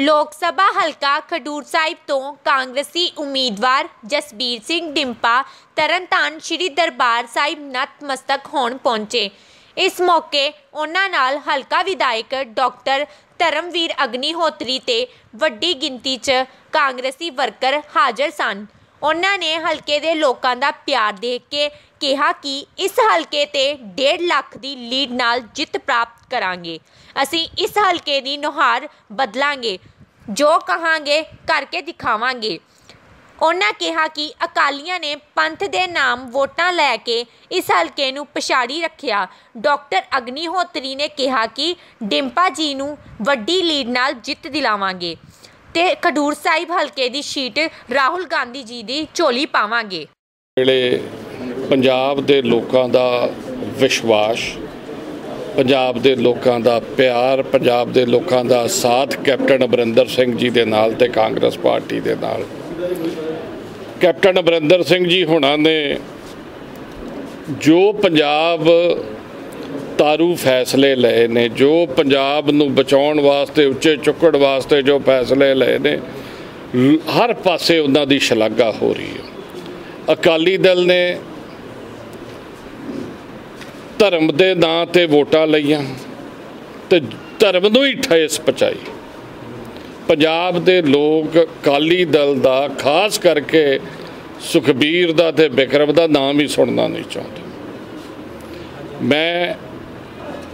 ਲੋਕ ਸਭਾ ਹਲਕਾ ਖਡੂਰ ਸਾਹਿਬ ਤੋਂ ਕਾਂਗਰਸੀ ਉਮੀਦਵਾਰ ਜਸਬੀਰ ਸਿੰਘ ਡਿੰਪਾ, ਤਰਨਤਾਰਨ ਸ੍ਰੀ ਦਰਬਾਰ ਸਾਹਿਬ ਨਤਮਸਤਕ ਹੋਣ ਪਹੁੰਚੇ। ਇਸ ਮੌਕੇ ਉਹਨਾਂ ਨਾਲ ਹਲਕਾ ਵਿਧਾਇਕ ਡਾਕਟਰ ਧਰਮਵੀਰ ਅਗਨੀਹੋਤਰੀ ਤੇ ਵੱਡੀ ਗਿਣਤੀ 'ਚ ਕਾਂਗਰਸੀ ਵਰਕਰ ਹਾਜ਼ਰ ਸਨ। ਉਹਨਾਂ ਨੇ ਹਲਕੇ ਦੇ ਲੋਕਾਂ ਦਾ ਪਿਆਰ ਦੇਖ ਕੇ ਕਿਹਾ ਕਿ ਇਸ ਹਲਕੇ ਤੇ 1.5 ਲੱਖ ਦੀ ਲੀਡ ਨਾਲ ਜਿੱਤ ਪ੍ਰਾਪਤ ਕਰਾਂਗੇ। ਅਸੀਂ ਇਸ ਹਲਕੇ ਦੀ ਨੁਹਾਰ ਬਦਲਾਂਗੇ, ਜੋ ਕਹਾਂਗੇ ਕਰਕੇ ਦਿਖਾਵਾਂਗੇ। ਉਹਨਾਂ ਕਿਹਾ ਕਿ ਅਕਾਲੀਆਂ ਨੇ ਪੰਥ ਦੇ ਨਾਮ ਵੋਟਾਂ ਲੈ ਕੇ ਇਸ ਹਲਕੇ ਨੂੰ ਪਛਾੜੀ ਰੱਖਿਆ। ਡਾਕਟਰ ਅਗਨੀਹੋਤਰੀ ਨੇ ਕਿਹਾ ਕਿ ਡਿੰਪਾ ਜੀ ਨੂੰ ਵੱਡੀ ਲੀਡ ਨਾਲ ਜਿੱਤ ਦਿਲਾਵਾਂਗੇ। ਤੇ ਖਡੂਰ ਸਾਹਿਬ ਹਲਕੇ ਦੀ ਸ਼ੀਟ ਰਾਹੁਲ ਗਾਂਧੀ ਜੀ ਦੀ ਝੋਲੀ ਪਾਵਾਂਗੇ। ਵੇਲੇ ਪੰਜਾਬ ਦੇ ਲੋਕਾਂ ਦਾ ਵਿਸ਼ਵਾਸ, ਪੰਜਾਬ ਦੇ ਲੋਕਾਂ ਦਾ ਪਿਆਰ, ਪੰਜਾਬ ਦੇ ਲੋਕਾਂ ਦਾ ਸਾਥ ਕੈਪਟਨ ਅਮਰਿੰਦਰ ਸਿੰਘ ਜੀ ਦੇ ਨਾਲ ਤੇ ਕਾਂਗਰਸ ਪਾਰਟੀ ਦੇ ਨਾਲ। ਕੈਪਟਨ ਅਮਰਿੰਦਰ ਸਿੰਘ ਜੀ ਹੁਣਾਂ ਨੇ ਜੋ ਪੰਜਾਬ ਤਾਰੂ ਫੈਸਲੇ ਲਏ ਨੇ, ਜੋ ਪੰਜਾਬ ਨੂੰ ਬਚਾਉਣ ਵਾਸਤੇ, ਉੱਚੇ ਚੁੱਕਣ ਵਾਸਤੇ ਜੋ ਫੈਸਲੇ ਲਏ ਨੇ, ਹਰ ਪਾਸੇ ਉਹਨਾਂ ਦੀ ਸ਼ਲਾਘਾ ਹੋ ਰਹੀ ਹੈ। ਅਕਾਲੀ ਦਲ ਨੇ ਧਰਮ ਦੇ ਨਾਂ ਤੇ ਵੋਟਾਂ ਲਈਆਂ ਤੇ ਧਰਮ ਨੂੰ ਹੀ ਠੇਸ ਪਹੁੰਚਾਈ। ਪੰਜਾਬ ਦੇ ਲੋਕ ਅਕਾਲੀ ਦਲ ਦਾ, ਖਾਸ ਕਰਕੇ ਸੁਖਬੀਰ ਦਾ ਤੇ ਬਿਕਰਮ ਦਾ ਨਾਮ ਹੀ ਸੁਣਨਾ ਨਹੀਂ ਚਾਹੁੰਦੇ। ਮੈਂ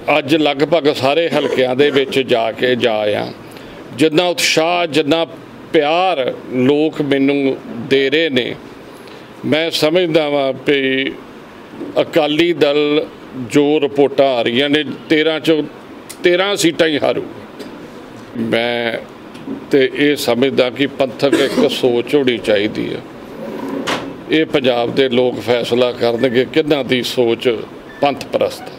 ਅੱਜ ਲਗਭਗ ਸਾਰੇ ਹਲਕਿਆਂ ਦੇ ਵਿੱਚ ਜਾ ਕੇ ਜਾ ਆ ਜਿੰਨਾ ਉਤਸ਼ਾਹ, ਜਿੰਨਾ ਪਿਆਰ ਲੋਕ ਮੈਨੂੰ ਦੇ ਰਹੇ ਨੇ, ਮੈਂ ਸਮਝਦਾ ਵਾਂ ਵੀ ਅਕਾਲੀ ਦਲ ਜੋ ਰਿਪੋਰਟਾਂ ਆ ਰਹੀਆਂ ਨੇ 13 ਚੋਂ 13 ਸੀਟਾਂ ਹੀ ਹਾਰੂ ਮੈਂ ਤੇ ਇਹ ਸਮਝਦਾ ਕਿ ਪੰਥਕ ਇੱਕ ਸੋਚ ਹੋਣੀ ਚਾਹੀਦੀ ਹੈ ਇਹ ਪੰਜਾਬ ਦੇ ਲੋਕ ਫੈਸਲਾ ਕਰਨਗੇ ਕਿੰਨਾ ਦੀ ਸੋਚ ਪੰਥ ਪ੍ਰਸਤ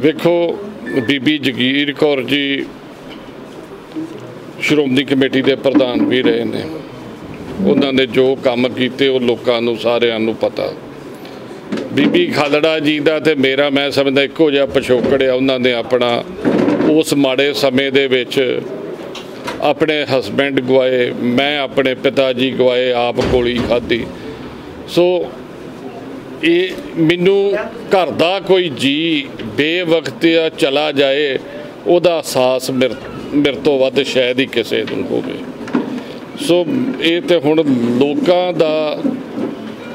ਵੇਖੋ, ਬੀਬੀ ਜਗੀਰ ਕੌਰ ਜੀ ਸ਼੍ਰੋਮਣੀ ਕਮੇਟੀ ਦੇ ਪ੍ਰਧਾਨ ਵੀ ਰਹੇ ਨੇ। ਉਹਨਾਂ ਨੇ ਜੋ ਕੰਮ ਕੀਤੇ, ਉਹ ਲੋਕਾਂ ਨੂੰ, ਸਾਰਿਆਂ ਨੂੰ ਪਤਾ। ਬੀਬੀ ਖਾਲੜਾ ਜੀ ਦਾ ਤੇ ਮੇਰਾ, ਮੈਂ ਸਮਝਦਾ ਇੱਕੋ ਜਿਹਾ ਪਿਛੋਕੜ ਆ, ਉਹਨਾਂ ਨੇ ਆਪਣਾ ਉਸ ਮਾੜੇ ਸਮੇਂ ਦੇ ਵਿੱਚ ਆਪਣੇ ਹਸਬੈਂਡ ਗਵਾਏ, ਮੈਂ ਆਪਣੇ ਪਿਤਾ ਜੀ ਗਵਾਏ, ਆਪ ਗੋਲੀ ਖਾਧੀ। ਸੋ ਇਹ ਮੈਨੂੰ ਘਰ ਦਾ ਕੋਈ ਜੀ ਬੇਵਕਤਿਆ ਚਲਾ ਜਾਏ, ਉਹਦਾ ਅਹਿਸਾਸ ਮੇਰੇ ਤੋਂ ਵੱਧ ਸ਼ਾਇਦ ਹੀ ਕਿਸੇ ਨੂੰ ਹੋਵੇ। ਸੋ ਇਹ ਤੇ ਹੁਣ ਲੋਕਾਂ ਦਾ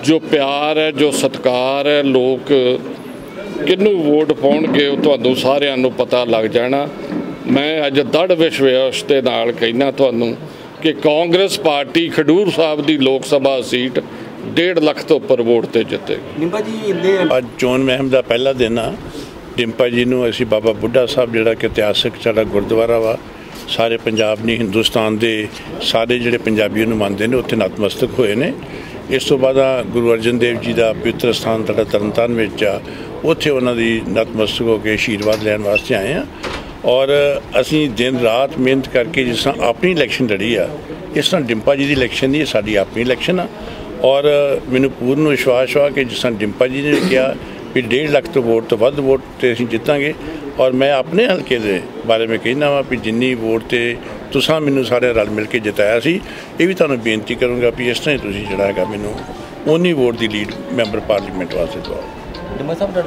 ਜੋ ਪਿਆਰ ਹੈ, ਜੋ ਸਤਿਕਾਰ ਹੈ, ਲੋਕ ਕਿਹਨੂੰ ਵੋਟ ਪਾਉਣਗੇ ਉਹ ਤੁਹਾਨੂੰ ਸਾਰਿਆਂ ਨੂੰ ਪਤਾ ਲੱਗ ਜਾਣਾ। ਮੈਂ ਅੱਜ ਦੜ ਵਿਸ਼ਵਾਸ ਦੇ ਨਾਲ ਕਹਿਣਾ ਤੁਹਾਨੂੰ ਕਿ ਕਾਂਗਰਸ ਪਾਰਟੀ ਖਡੂਰ ਸਾਹਿਬ ਦੀ ਲੋਕ ਸਭਾ ਸੀਟ 1.5 ਲੱਖ ਤੋਂ ਉੱਪਰ ਵੋਟ ਤੇ ਜਿੱਤੇਗੀ ਨਿੰਬਾ ਜੀ ਅੱਜ ਚੋਣ ਮਹਿਮ ਦਾ ਪਹਿਲਾ ਦਿਨ ਆ। ਡਿੰਪਾ ਜੀ ਨੂੰ ਅਸੀਂ ਬਾਬਾ ਬੁੱਢਾ ਸਾਹਿਬ ਜਿਹੜਾ ਕਿ ਇਤਿਹਾਸਕ ਸਾਡਾ ਗੁਰਦੁਆਰਾ ਵਾ ਸਾਰੇ ਪੰਜਾਬ ਨਹੀਂ ਹਿੰਦੁਸਤਾਨ ਦੇ ਸਾਰੇ ਜਿਹੜੇ ਪੰਜਾਬੀ ਨੂੰ ਮੰਨਦੇ ਨੇ ਉੱਥੇ ਨਤਮਸਤਕ ਹੋਏ ਨੇ। ਇਸ ਤੋਂ ਬਾਅਦ ਆ ਗੁਰੂ ਅਰਜਨ ਦੇਵ ਜੀ ਦਾ ਪਵਿੱਤਰ ਸਥਾਨ ਸਾਡਾ ਤਰਨਤਾਰਨ ਵਿੱਚ ਆ। ਉੱਥੇ ਉਹਨਾਂ ਦੀ ਨਤਮਸਤਕ ਹੋ ਕੇ ਆਸ਼ੀਰਵਾਦ ਲੈਣ ਵਾਸਤੇ ਆਏ ਆ। ਔਰ ਅਸੀਂ ਦਿਨ ਰਾਤ ਮਿਹਨਤ ਕਰਕੇ ਜਿਸ ਤਰ੍ਹਾਂ ਆਪਣੀ ਇਲੈਕਸ਼ਨ ਲੜੀ ਆ ਇਸ ਤਰ੍ਹਾਂ ਡਿੰਪਾ ਜੀ ਦੀ ਇਲੈਕਸ਼ਨ ਨਹੀਂ ਸਾਡੀ ਆਪਣੀ ਇਲੈਕਸ਼ਨ ਆ। ਔਰ ਮੈਨੂੰ ਪੂਰਨ ਵਿਸ਼ਵਾਸ ਵਾ ਕਿ ਜਿਸ ਤਰ੍ਹਾਂ ਡਿੰਪਾ ਜੀ ਨੇ ਕਿਹਾ ਵੀ 1.5 ਲੱਖ ਤੋਂ ਵੋਟ ਤੋਂ ਵੱਧ ਵੋਟ ਤੇ ਅਸੀਂ ਜਿੱਤਾਂਗੇ। ਔਰ ਮੈਂ ਆਪਣੇ ਹਲਕੇ ਦੇ ਬਾਰੇ ਵਿੱਚ ਕਹਿਣਾ ਵਾ ਵੀ ਜਿੰਨੀ ਵੋਟ ਤੇ ਤੁਸੀਂ ਮੈਨੂੰ ਸਾਰੇ ਰਲ ਮਿਲ ਕੇ ਜਿਤਾਇਆ ਸੀ, ਇਹ ਵੀ ਤੁਹਾਨੂੰ ਬੇਨਤੀ ਕਰੂੰਗਾ ਵੀ ਇਸ ਤਰ੍ਹਾਂ ਹੀ ਤੁਸੀਂ ਜਿਹੜਾ ਹੈਗਾ ਮੈਨੂੰ ਉਨੀ ਵੋਟ ਦੀ ਲੀਡ ਮੈਂਬਰ ਪਾਰਲੀਮੈਂਟ ਵਾਸਤੇ ਦਿਵਾਓ। ਨਿੰਬਾ